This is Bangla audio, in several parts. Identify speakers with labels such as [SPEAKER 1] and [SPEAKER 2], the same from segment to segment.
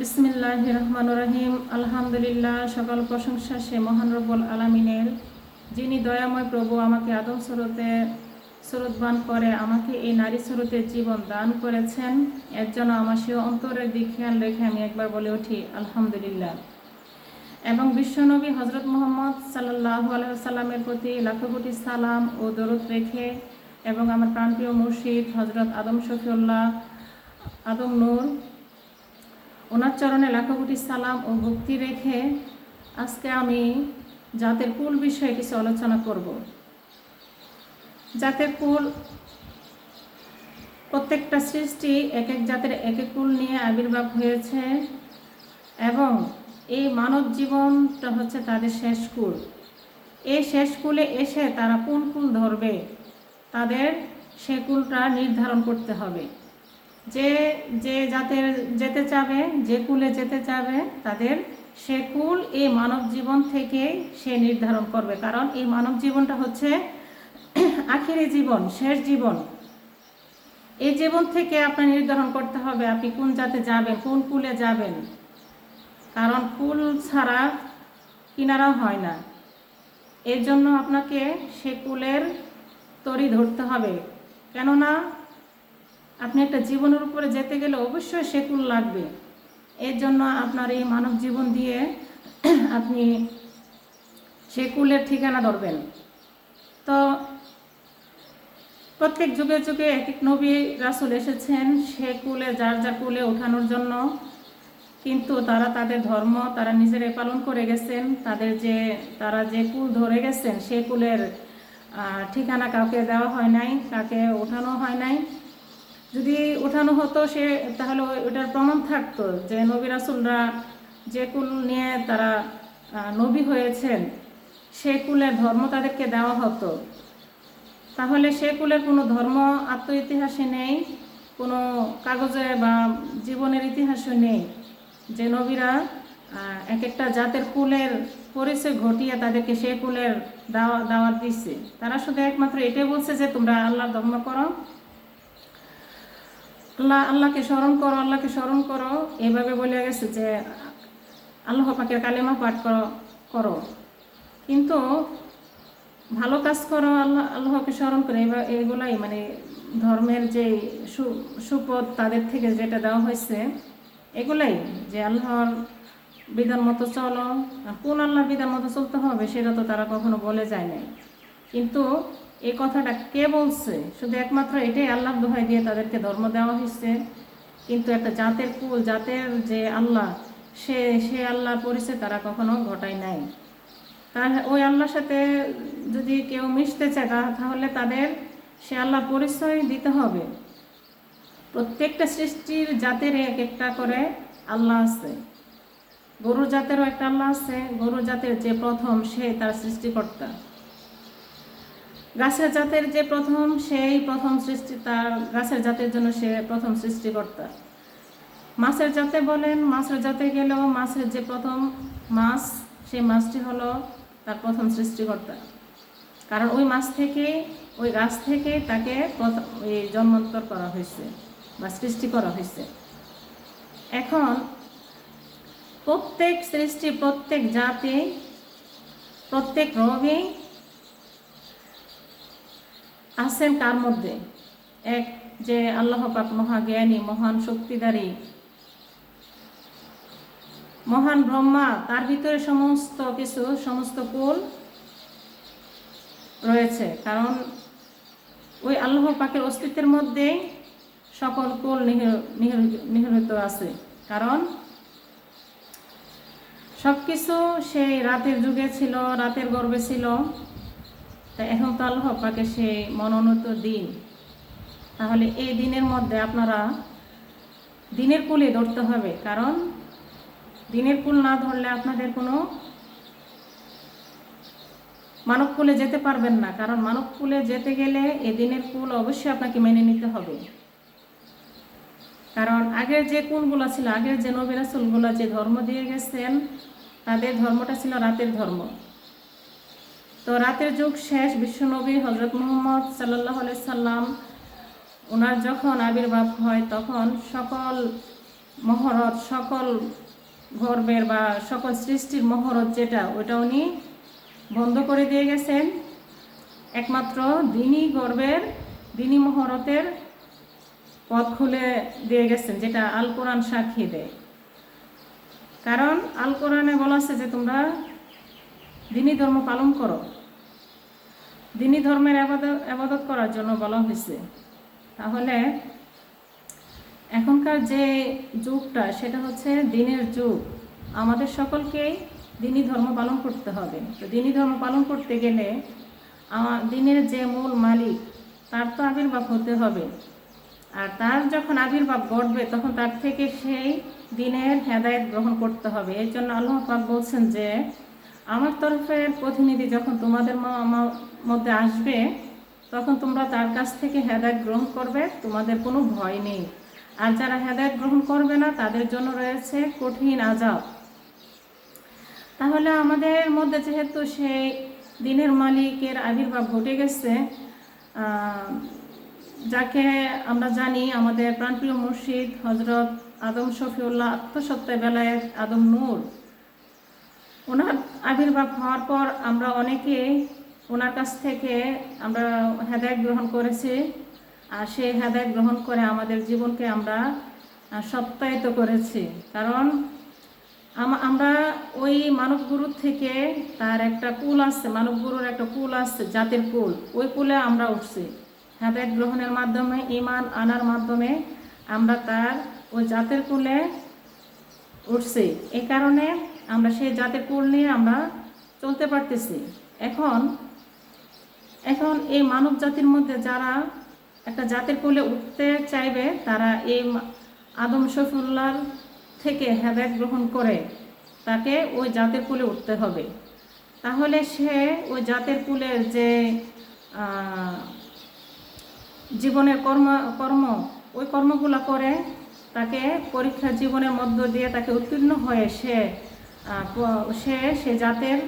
[SPEAKER 1] বিসমিল্লাহ রহমান রহিম আলহামদুলিল্লাহ, সকল প্রশংসা সে মহান রব্বুল আলমিনের। যিনি দয়াময় প্রভু আমাকে আদম স্রোতে, স্রোতবান করে আমাকে এই নারী স্রোতের জীবন দান করেছেন, এর জন্য আমার সে অন্তরের দিক খেয়াল রেখে আমি একবার বলে উঠি, আলহামদুলিল্লাহ। এবং বিশ্বনবী হজরত মোহাম্মদ সাল্লাহ আলহামের প্রতি লাখো কোটি সালাম ও দরুদ রেখে এবং আমার প্রাণপ্রিয় মুর্শিদ হজরত আদম শফিউল্লাহ, আদম নূর ওনার চরণে লাখো কোটি সালাম ও ভক্তি রেখে আজকে আমি জাতের কুল বিষয়ে কিছু আলোচনা করব। জাতের কুল, প্রত্যেকটা সৃষ্টি এক এক জাতের এক এক কুল নিয়ে আবির্ভাব হয়েছে এবং এই মানব জীবনটা হচ্ছে তাদের শেষ কুল। এই শেষ কুলে এসে তারা কোন কুল ধরবে, তাদের সে কুলটা নির্ধারণ করতে হবে। যে যে জাতের যেতে চাবে, যে কুলে যেতে চাবে, তাদের সে কুল এই মানব জীবন থেকে সে নির্ধারণ করবে। কারণ এই মানব জীবনটা হচ্ছে আখেরি জীবন, শেষ জীবন। এই জীবন থেকে আপনার নির্ধারণ করতে হবে আপনি কোন জাতে যাবেন, কোন কুলে যাবেন। কারণ কুল ছাড়া কিনারাও হয় না। এর জন্য আপনাকে সে কুলের তরি ধরতে হবে। কেননা আপনি একটা জীবনের উপরে যেতে গেলে অবশ্যই সে কুল লাগবে। এর জন্য আপনার এই মানব জীবন দিয়ে আপনি সে কুলের ঠিকানা ধরবেন। তো প্রত্যেক যুগে যুগে এক এক নবী রাসুল এসেছেন সে কুলে যার যার কুলে ওঠানোর জন্য। কিন্তু তারা তাদের ধর্ম, তারা নিজেরাই পালন করে গেছেন। তাদের যে, তারা যে কুল ধরে গেছেন সে কুলের ঠিকানা কাউকে দেওয়া হয় নাই কাকে ওঠানো হয় নাই। যদি ওঠানো হতো, সে তাহলে ওটার প্রমাণ থাকতো যে নবী রাসুলরা যে কুল নিয়ে তারা নবী হয়েছেন, সে কুলের ধর্ম তাদেরকে দেওয়া হতো। তাহলে সে কুলের কোনো ধর্ম আত্ম ইতিহাসে নেই, কোনো কাগজে বা জীবনের ইতিহাসে নেই, যে নবীরা এক একটা জাতের কুলের পরিচয় ঘটিয়ে তাদেরকে সে কুলের দাওয়া, দাওয়াত দিচ্ছে তারা শুধু একমাত্র এটাই বলছে যে তোমরা আল্লাহর ধর্ম করো। আল্লাহ, আল্লাহকে স্মরণ করো, আল্লাহকে স্মরণ করো। এভাবে বলে গেছে যে, আল্লাহ পাকের কালেমা পাঠ করো করো। কিন্তু ভালো কাজ করো, আল্লাহ, আল্লাহকে স্মরণ করো। এবার এগুলাই মানে ধর্মের যে সুপদ তাদের থেকে যেটা দেওয়া হয়েছে, এগুলাই যে আল্লাহর বিধান মতো চলো কোন আল্লাহর বিধান মতো চলতে হবে, সেটা তো তারা কখনো বলে যায় নাই। কিন্তু এই কথাটা কে বলছে? শুধু একমাত্র এটাই আল্লাহ দোহাই দিয়ে তাদেরকে ধর্ম দেওয়া হয়েছে। কিন্তু একটা জাতের কুল, জাতের যে আল্লাহ, সে সে আল্লাহ পরিচয় তারা কখনো ঘটায় নাই। তার ওই আল্লাহর সাথে যদি কেউ মিশতে চায় তাহলে তাদের সে আল্লাহ পরিচয় দিতে হবে। প্রত্যেকটা সৃষ্টির জাতের এক একটা করে আল্লাহ আছে। গরু জাতেরও একটা আল্লাহ আছে। গরু জাতের যে প্রথম, সে তার সৃষ্টিকর্তা। গাছের জাতের যে প্রথম, সেই প্রথম সৃষ্টি, তার গাছের জাতের জন্য সে প্রথম সৃষ্টিকর্তা। মাছের জাতে বলেন, মাছের জাতে গেলেও মাছের যে প্রথম মাছ, সেই মাছটি হলো তার প্রথম সৃষ্টিকর্তা। কারণ ওই মাছ থেকে, ওই গাছ থেকে তাকে ওই জন্মান্তর করা হয়েছে বা সৃষ্টি করা হয়েছে। এখন প্রত্যেক সৃষ্টি প্রত্যেক জাতি, প্রত্যেক রোগী আছেন কার মধ্যে? এক, যে আল্লাহ পাক মহাজ্ঞানী, মহান শক্তিদারী মহান ব্রহ্মা, তার ভিতরে সমস্ত কিছু, সমস্ত কুল রয়েছে। কারণ ওই আল্লাহ পাকের অস্তিত্বের মধ্যেই সকল কুল নিহিত আছে। কারণ সব কিছু সেই রাতের যুগে ছিল, রাতের গর্বে ছিল। তা এখন তো আল্লাহ পাকে সে মনোনীত দিন। তাহলে এই দিনের মধ্যে আপনারা দিনের কুলে ধরতে হবে। কারণ দিনের কুল না ধরলে আপনাদের কোনো মানব কুলে যেতে পারবেন না। কারণ মানব কুলে যেতে গেলে এ দিনের কুল অবশ্যই আপনাকে মেনে নিতে হবে। কারণ আগের যে কুলগুলো ছিল, আগের যে নবিরাসুলগুলো যে ধর্ম দিয়ে গেছেন, তাদের ধর্মটা ছিল রাতের ধর্ম। তো রাতের যুগ শেষ বিশ্বনবী হজরত মোহাম্মদ সাল্লাহ সাল্লাম ওনার যখন আবির্ভাব হয় তখন সকল মহরত, সকল গর্বের বা সকল সৃষ্টির মহরত যেটা ওটা উনি বন্ধ করে দিয়ে গেছেন। একমাত্র দিনই গর্বের, দিনই মহরতের পথ খুলে দিয়ে গেছেন, যেটা আল কোরআন সাক্ষী দেয়। কারণ আল কোরআনে বলা আছে যে তোমরা দিনী ধর্ম পালন করো। দিনী ধর্মের আবাদত করার জন্য বলা হয়েছে। তাহলে এখনকার যে যুগটা, সেটা হচ্ছে দিনের যুগ। আমাদের সকলকেই দিনী ধর্ম পালন করতে হবে। তো দিনী ধর্ম পালন করতে গেলে আমার দিনের যে মূল মালিক, তার তো আবির্ভাব হতে হবে। আর তার যখন আবির্ভাব ঘটবে, তখন তার থেকে সেই দিনের হেদায়েত গ্রহণ করতে হবে। এর জন্য আল্লাহ পাক বলছেন যে আমার তরফের প্রতিনিধি যখন তোমাদের ম- মধ্যে আসবে, তখন তোমরা তার কাছ থেকে হেদায়েত গ্রহণ করবে, তোমাদের কোনো ভয় নেই। আর যারা হেদায়েত গ্রহণ করবে না, তাদের জন্য রয়েছে কঠিন আজাব তাহলে আমাদের মধ্যে যেহেতু সেই দিনের মালিকের আবির্ভাব ঘটে গেছে যাকে আমরা জানি আমাদের প্রাণপ্রিয় মুর্শিদ হজরত আদম শফিউল্লাহ আত্মসত্ত্বায় বেলায় আদম নূর। ওনার আবির্ভাব হওয়ার পর আমরা অনেকে ওনার কাছ থেকে আমরা হেদায়ত গ্রহণ করেছি, আর সেই হেদায়ত গ্রহণ করে আমাদের জীবনকে আমরা সত্যায়িত করেছি। কারণ আম- আমরা ওই মানবগুরুর থেকে তার একটা কুল আছে, মানবগুরুর একটা কুল আছে, জাতের কুল। ওই কুলে আমরা উঠছি। হেদায়ত গ্রহণের মাধ্যমে ইমান আনার মাধ্যমে আমরা তার ওই জাতের কুলে উঠছি। এই কারণে আমরা সেই জাতের কুল নিয়ে আমরা চলতে পারতেছি। এখন এখন এই মানব জাতির মধ্যে যারা একটা জাতের কোলে উঠতে চাইবে, তারা এই আদম শফিউল্লার থেকে হেদায়ত গ্রহণ করে তাকে ওই জাতের কুলে উঠতে হবে। তাহলে সে ওই জাতের কুলের যে জীবনের কর্ম কর্ম, ওই কর্মগুলো করে তাকে পরীক্ষা জীবনের মধ্য দিয়ে তাকে উত্তীর্ণ হয়ে সে সে সে জাতের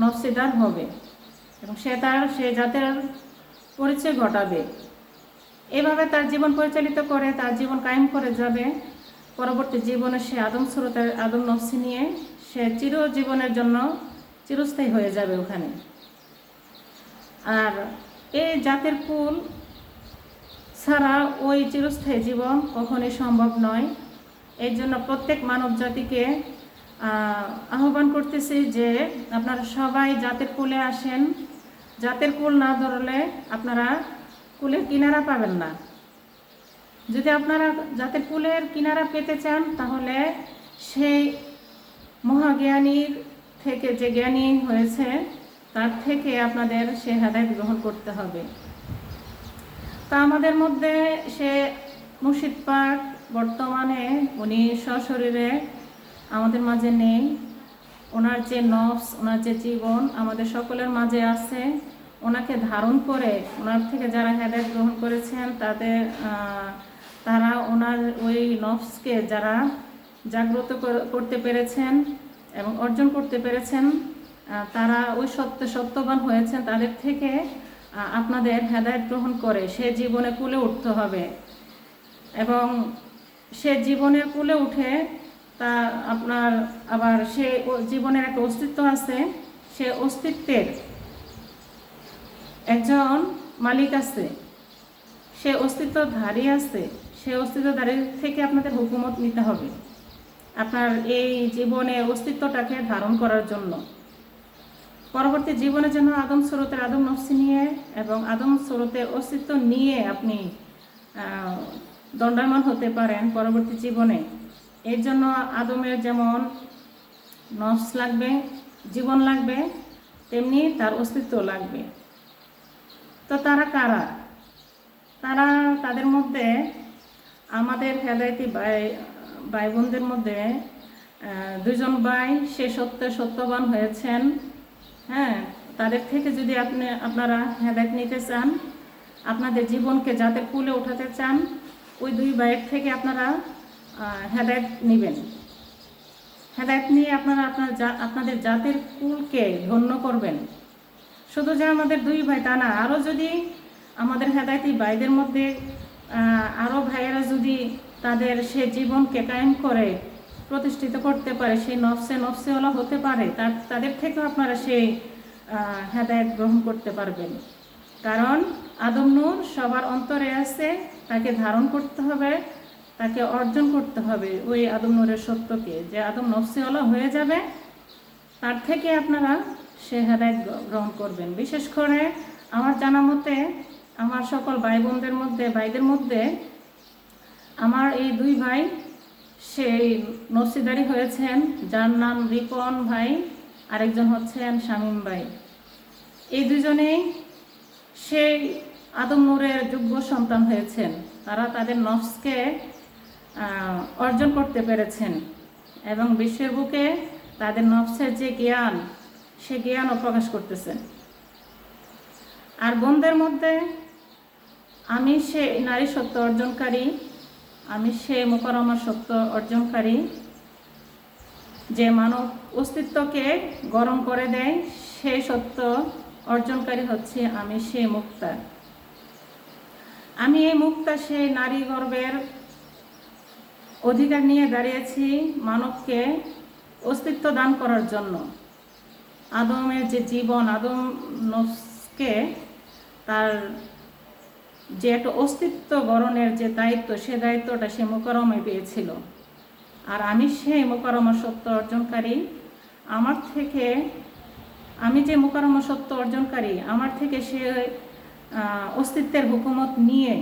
[SPEAKER 1] নফসিদার হবে এবং সে তার, সে জাতের পরিচয় ঘটাবে। এভাবে তার জীবন পরিচালিত করে, তার জীবন কায়েম করে যাবে। পরবর্তী জীবনে সে আদম স্রোতের আদম নফসি নিয়ে সে চিরজীবনের জন্য চিরস্থায়ী হয়ে যাবে ওখানে। আর এই জাতের কুল ছাড়া ওই চিরস্থায়ী জীবন কখনোই সম্ভব নয়। এর জন্য প্রত্যেক মানব জাতিকে আহ্বান করতেছি যে আপনারা সবাই জাতের কুলে আসেন। জাতের কুল না ধরলে আপনারা কুলের কিনারা পাবেন না। যদি আপনারা জাতের কুলের কিনারা পেতে চান, তাহলে সেই মহাজ্ঞানীর থেকে যে জ্ঞানী হয়েছে, তার থেকে আপনাদের সে হেদায়ত গ্রহণ করতে হবে। তা আমাদের মধ্যে সে মুর্শিদ পাক বর্তমানে উনি সশরীরে আমাদের মাঝে নেই। ওনার যে নফস, ওনার যে জীবন আমাদের সকলের মাঝে আছে। ওনাকে ধারণ করে, ওনার থেকে যারা হেদায়ত গ্রহণ করেছেন, তাদের তারা ওনার ওই নফসকে যারা জাগ্রত করতে পেরেছেন এবং অর্জন করতে পেরেছেন তারা ওই সত্য, সত্যবান হয়েছেন। তাদের থেকে আপনাদের হেদায়ত গ্রহণ করে সে জীবনে কুলে উঠতে হবে। এবং সে জীবনের কুলে উঠে তা আপনার আবার সে জীবনের একটা অস্তিত্ব আছে, সে অস্তিত্বের একজন মালিক আছে, সে অস্তিত্বধারী আছে, সে অস্তিত্বধারী থেকে আপনাদের হুকুমত নিতে হবে আপনার এই জীবনে অস্তিত্বটাকে ধারণ করার জন্য। পরবর্তী জীবনে যেন আদম স্রোতের আদম নফসি নিয়ে এবং আদম স্রোতের অস্তিত্ব নিয়ে আপনি দণ্ডায়মান হতে পারেন পরবর্তী জীবনে। এর জন্য আদমের যেমন নফস লাগবে, জীবন লাগবে, তেমনি তার অস্তিত্ব লাগবে। তো তারা কারা? তারা তাদের মধ্যে আমাদের হেদায়তি ভাই ভাই বোনদের মধ্যে দুজন ভাই, সে সত্য, সত্যবান হয়েছেন। হ্যাঁ তাদের থেকে যদি আপনি, আপনারা হেদায়ত নিতে চান, আপনাদের জীবনকে যাতে কুলে উঠাতে চান, ওই দুই ভাইয়ের থেকে আপনারা হেদায়ত নেবেন। হেদায়ত নিয়ে আপনারা আপনার আপনাদের জাতের কুলকে ধন্য করবেন। শুধু যে আমাদের দুই ভাই তা না, আরও যদি আমাদের হেদায়তি ভাইদের মধ্যে আরও ভাইয়েরা যদি তাদের সে জীবনকে কায়েম করে, প্রতিষ্ঠিত করতে পারে সেই নফসে নফসেওয়ালা হতে পারে, তার, তাদের থেকেও আপনারা সেই হেদায়েত গ্রহণ করতে পারবেন। কারণ আদম নূর সবার অন্তরে আছে, তাকে ধারণ করতে হবে তাকে অর্জন করতে হবে ওই আদম নূরের সত্যকে। যে আদম নফসেওয়ালা হয়ে যাবে, তার থেকে আপনারা সে হেদায়ত গ্রহণ করবেন। বিশেষ করে আমার জানা মতে, আমার সকল ভাই বোনদের মধ্যে, ভাইদের মধ্যে আমার এই দুই ভাই, সেই নসিদারি হয়েছেন যার নাম রিপন ভাই, আরেকজন হচ্ছেন শামীম ভাই। এই দুজনেই সেই আদম নূরের যোগ্য সন্তান হয়েছেন। তারা তাদের নফসকে অর্জন করতে পেরেছেন। এবং বিশ্বের বুকে তাদের নফসের যে জ্ঞান, সে জ্ঞানও প্রকাশ করতেছেন আর বোনদের মধ্যে আমি সে নারী সত্য অর্জনকারী, আমি সে মোকারমা সত্য অর্জনকারী, যে মানব অস্তিত্বকে গরম করে দেয় সেই সত্য অর্জনকারী হচ্ছে আমি, সে মুক্তা। আমি এই মুক্তা সেই নারী গর্বের অধিকার নিয়ে দাঁড়িয়েছি মানবকে অস্তিত্ব দান করার জন্য। আদমের যে জীবন, আদম নফসকে তার যে একটা অস্তিত্ব গড়নের যে দায়িত্ব, সে দায়িত্বটা সে মোকারমে পেয়েছিল। আর আমি সেই মোকারমা সত্য অর্জনকারী। আমার থেকে আমি যে মোকারমা সত্য অর্জনকারী, আমার থেকে সে অস্তিত্বের হুকুমত নিয়ে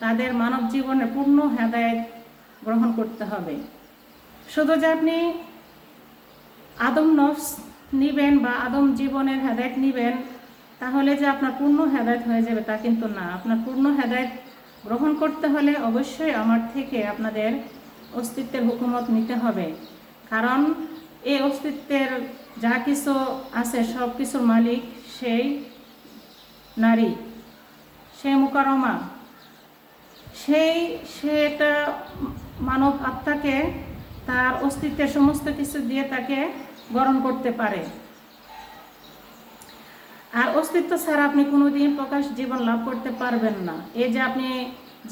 [SPEAKER 1] তাদের মানব জীবনে পূর্ণ হেদায়ত গ্রহণ করতে হবে। শুধু যে আপনি আদম নফস নিবেন বা আদম জীবনের হেদায়ত নিবেন, তাহলে যে আপনার পূর্ণ হেদায়ত হয়ে যাবে তা কিন্তু না। আপনার পূর্ণ হেদায়ত গ্রহণ করতে হলে অবশ্যই আমার থেকে আপনাদের অস্তিত্বের হুকুমত নিতে হবে। কারণ এই অস্তিত্বের যা কিছু আছে, সব কিছুর মালিক সেই নারী সেই মুকারমা সেই সেটা মানব আত্মাকে তার অস্তিত্বের সমস্ত কিছু দিয়ে তাকে গরম করতে পারে। আর অস্তিত্ব ছাড়া আপনি কোনোদিন প্রকাশ জীবন লাভ করতে পারবেন না। এই যে আপনি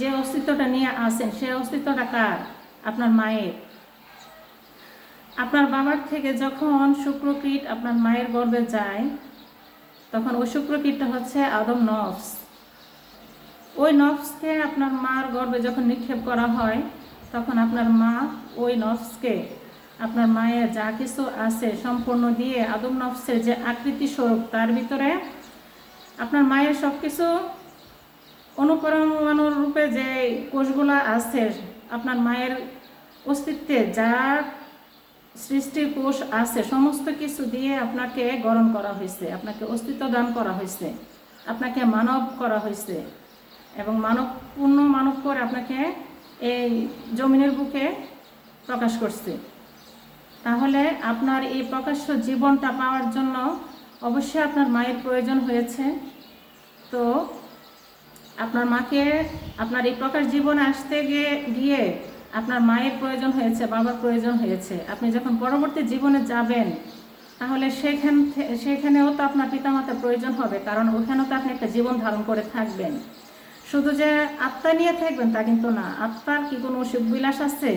[SPEAKER 1] যে অস্তিত্বটা নিয়ে আসেন সেই অস্তিত্বটা কার? আপনার মায়ের। আপনার বাবার থেকে যখন শুক্রকীট আপনার মায়ের গর্ভে যায়, তখন ওই শুক্রকীটটা হচ্ছে আদম নফস। ওই নফসকে আপনার মার গর্ভে যখন নিক্ষেপ করা হয় তখন আপনার মা ওই নফসকে, আপনার মায়ের যা কিছু আছে সম্পূর্ণ দিয়ে আদম নফসের যে আকৃতি স্বরূপ তার ভিতরে আপনার মায়ের সব কিছু অনুপরমাণুর রূপে যে কোষগুলা আছে, আপনার মায়ের অস্তিত্বে যা সৃষ্টির কোষ আছে, সমস্ত কিছু দিয়ে আপনাকে গরম করা হয়েছে, আপনাকে অস্তিত্ব দান করা হয়েছে, আপনাকে মানব করা হয়েছে এবং মানব, পূর্ণ মানব করে আপনাকে এই জমিনের বুকে প্রকাশ করছে। তাহলে আপনার এই প্রকাশ্য জীবনটা পাওয়ার জন্য অবশ্যই আপনার মায়ের প্রয়োজন হয়েছে। তো আপনার মাকে, আপনার এই প্রকাশ জীবনে আসতে গিয়ে গিয়ে আপনার মায়ের প্রয়োজন হয়েছে, বাবার প্রয়োজন হয়েছে। আপনি যখন পরবর্তী জীবনে যাবেন, তাহলে সেখান সেখানেও তো আপনার পিতামাতার প্রয়োজন হবে, কারণ ওখানেও তো আপনি একটা জীবন ধারণ করে থাকবেন। শুধু যে আত্মা নিয়ে থাকবেন তা কিন্তু না। আত্মার কি কোনো সুখ বিলাস আছে?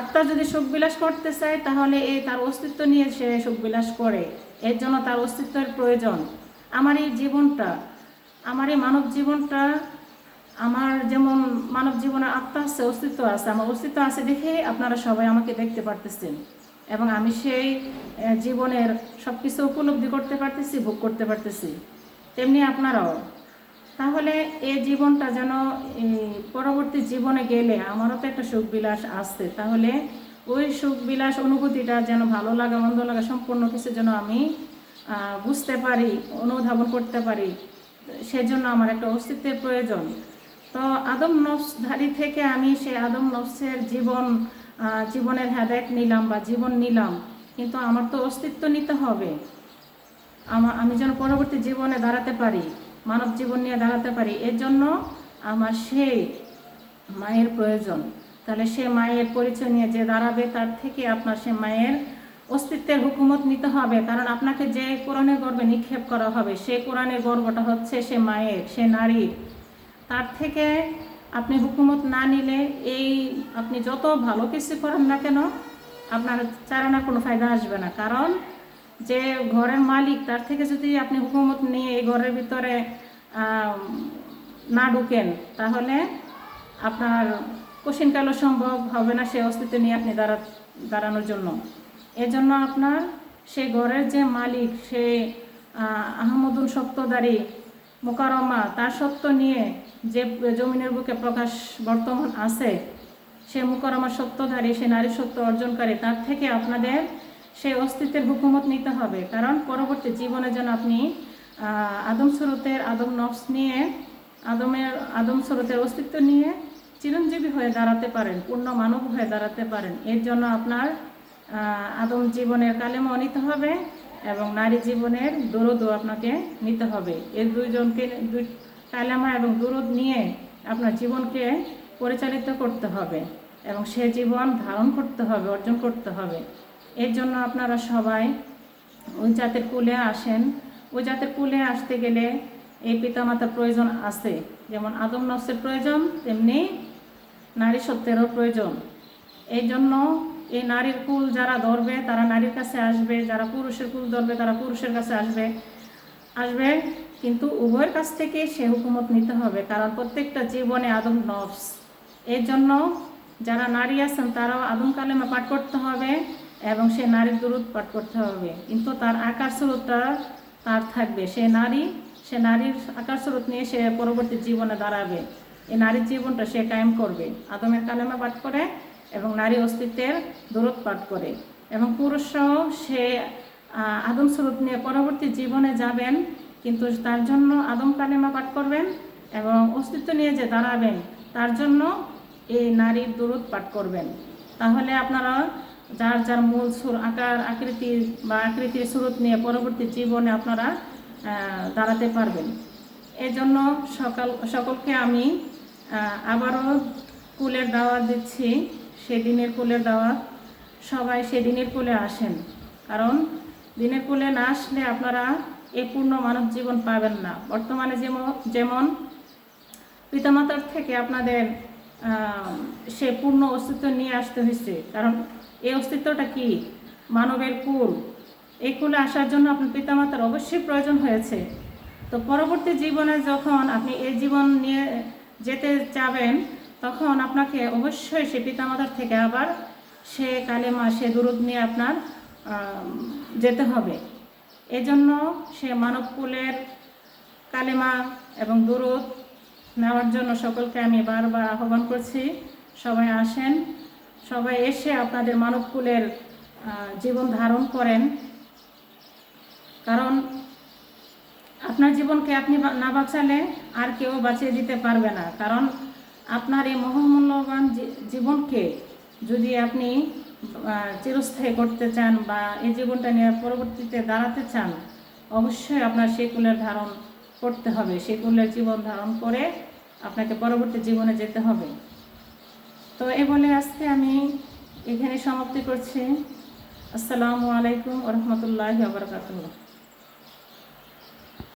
[SPEAKER 1] আত্মা যদি সুখ বিলাস করতে চায়, তাহলে এই তার অস্তিত্ব নিয়ে সে সুখ বিলাস করে। এর জন্য তার অস্তিত্বের প্রয়োজন। আমার এই জীবনটা, আমার এই মানব জীবনটা, আমার যেমন মানব জীবনের আত্মা আছে, অস্তিত্ব আছে, আমার অস্তিত্ব আছে দেখে আপনারা সবাই আমাকে দেখতে পারতেছেন। এবং আমি সেই জীবনের সব কিছু উপলব্ধি করতে পারতেছি, ভোগ করতে পারতেছি। তেমনি আপনারাও। তাহলে এই জীবনটা যেন পরবর্তী জীবনে গেলে আমারও তো একটা সুখ বিলাস আসছে তাহলে ওই সুখ বিলাস অনুভূতিটা যেন ভালো লাগা, মন্দ লাগা সম্পূর্ণ কিছু যেন আমি বুঝতে পারি, অনুধাবন করতে পারি, সেজন্য আমার একটা অস্তিত্বের প্রয়োজন। তো আদম নফসধারী থেকে আমি সেই আদম নফসের জীবন জীবনের হেদায়ত নিলাম বা জীবন নিলাম, কিন্তু আমার তো অস্তিত্ব নিতে হবে। আমি যেন পরবর্তী জীবনে দাঁড়াতে পারি। মানব জীবন নিয়ে দাঁড়াতে পারি, এর জন্য আমার সেই মায়ের প্রয়োজন। তাহলে সে মায়ের পরিচয় নিয়ে যে দাঁড়াবে, তার থেকে আপনার সে মায়ের অস্তিত্বের হুকুমত নিতে হবে। কারণ আপনাকে যে কোরআনের গর্বে নিক্ষেপ করা হবে সে কোরআনের গর্বটা হচ্ছে সে মায়ের, সে নারীর। তার থেকে আপনি হুকুমত না নিলে এই আপনি যত ভালো কিছু করেন না কেন, আপনার চারানা কোনো ফায়দা আসবে না। কারণ যে ঘরের মালিক তার থেকে যদি আপনি হুকুমত নিয়ে এই ঘরের ভিতরে না ঢুকেন তাহলে আপনার কঠিনকালও সম্ভব হবে না সে অস্তিত্ব নিয়ে আপনি দাঁড়া দাঁড়ানোর জন্য। এজন্য আপনার সেই ঘরের যে মালিক সে আহ, আহমদুল সপ্তদারি মোকারমা তার সত্য নিয়ে যে জমিনের বুকে প্রকাশ বর্তমান আছে সে মুকরমা সত্যধারী সে নারী সত্য অর্জনকারী তার থেকে আপনাদের সেই অস্তিত্বের হুকুমত নিতে হবে। কারণ পরবর্তী জীবনে যেন আপনি আদম স্রোতের, আদম নফস নিয়ে, আদমের, আদম স্রোতের অস্তিত্ব নিয়ে চিরঞ্জীবী হয়ে দাঁড়াতে পারেন, পূর্ণ মানব হয়ে দাঁড়াতে পারেন। এর জন্য আপনার আদম জীবনের কালেমাও নিতে হবে এবং নারী জীবনের দরদও আপনাকে নিতে হবে। এর দুইজনকে, দুই কালেমা এবং দরদ নিয়ে আপনার জীবনকে পরিচালিত করতে হবে এবং সে জীবন ধারণ করতে হবে, অর্জন করতে হবে। এর জন্য আপনারা সবাই ওই জাতের কুলে আসেন। ওই জাতের কুলে আসতে গেলে এই পিতামাতার প্রয়োজন আছে। যেমন আদম নফসের প্রয়োজন, তেমনি নারী সত্যেরও প্রয়োজন। এই জন্য এই নারীর কুল যারা ধরবে, তারা নারীর কাছে আসবে, যারা পুরুষের কুল ধরবে, তারা পুরুষের কাছে আসবে। আসবে, কিন্তু উভয়ের কাছ থেকে সে হুকুমত নিতে হবে, কারণ প্রত্যেকটা জীবনে আদম নফস। এর জন্য যারা নারী আছেন, তারাও আদম কালেমা পাঠ করতে হবে। এবং সে নারীর দূরত পাঠ করতে হবে। কিন্তু তার আকার স্রোতটা তার থাকবে। সে নারী, সে নারীর আকার স্রোত নিয়ে সে পরবর্তী জীবনে দাঁড়াবে। এই নারীর জীবনটা সে কায়েম করবে। আদমের কালেমা পাঠ করে এবং নারী অস্তিত্বের দূরত পাঠ করে। এবং পুরুষরাও সে আদম স্রোত নিয়ে পরবর্তী জীবনে যাবেন। কিন্তু তার জন্য আদম কালেমা পাঠ করবেন এবং অস্তিত্ব নিয়ে যে দাঁড়াবেন, তার জন্য এই নারীর দূরত পাঠ করবেন। তাহলে আপনারা যার যার মূল সুর আকার, আকৃতি বা আকৃতির স্রোত নিয়ে পরবর্তী জীবনে আপনারা দাঁড়াতে পারবেন। এই জন্য সকাল, সকলকে আমি আবারও কুলের দাওয়াত দিচ্ছি। সেদিনের কুলের দাওয়াত। সবাই সেদিনের কুলে আসেন। কারণ দিনের কুলে না আসলে আপনারা এই পূর্ণ মানব জীবন পাবেন না। বর্তমানে যেমন যেমন পিতামাতার থেকে আপনাদের সে পূর্ণ অস্তিত্ব নিয়ে আসতে হয়েছে। কারণ এই অস্তিত্বটা কি? মানবের কুল। এই কুলে আসার জন্য আপনার পিতামাতার অবশ্যই প্রয়োজন হয়েছে। তো পরবর্তী জীবনে যখন আপনি এই জীবন নিয়ে যেতে চাবেন তখন আপনাকে অবশ্যই সে পিতামাতার থেকে আবার সে কালেমা, সে দূরত নিয়ে আপনার যেতে হবে। এজন্য সে মানব কুলের কালেমা এবং দূরত নেওয়ার জন্য সকলকে আমি বারবার আহ্বান করছি। সবাই আসেন। সবাই এসে আপনাদের মানবকুলের জীবন ধারণ করেন। কারণ আপনার জীবনকে আপনি না বাঁচালে আর কেউ বাঁচিয়ে দিতে পারবে না। কারণ আপনার এই মহামূল্যবান জীবনকে যদি আপনি চিরস্থায়ী করতে চান বা এই জীবনটা নিয়ে পরবর্তীতে দাঁড়াতে চান, অবশ্যই আপনার সেই কুলের ধারণ করতে হবে। সেই কুলের জীবন ধারণ করে আপনাকে পরবর্তী জীবনে যেতে হবে। তো এ বলে আজকে আমি এখানে সমাপ্তি করছি। আসসালামু আলাইকুম রহমতুল্লাহ বারকাতুল্লাহ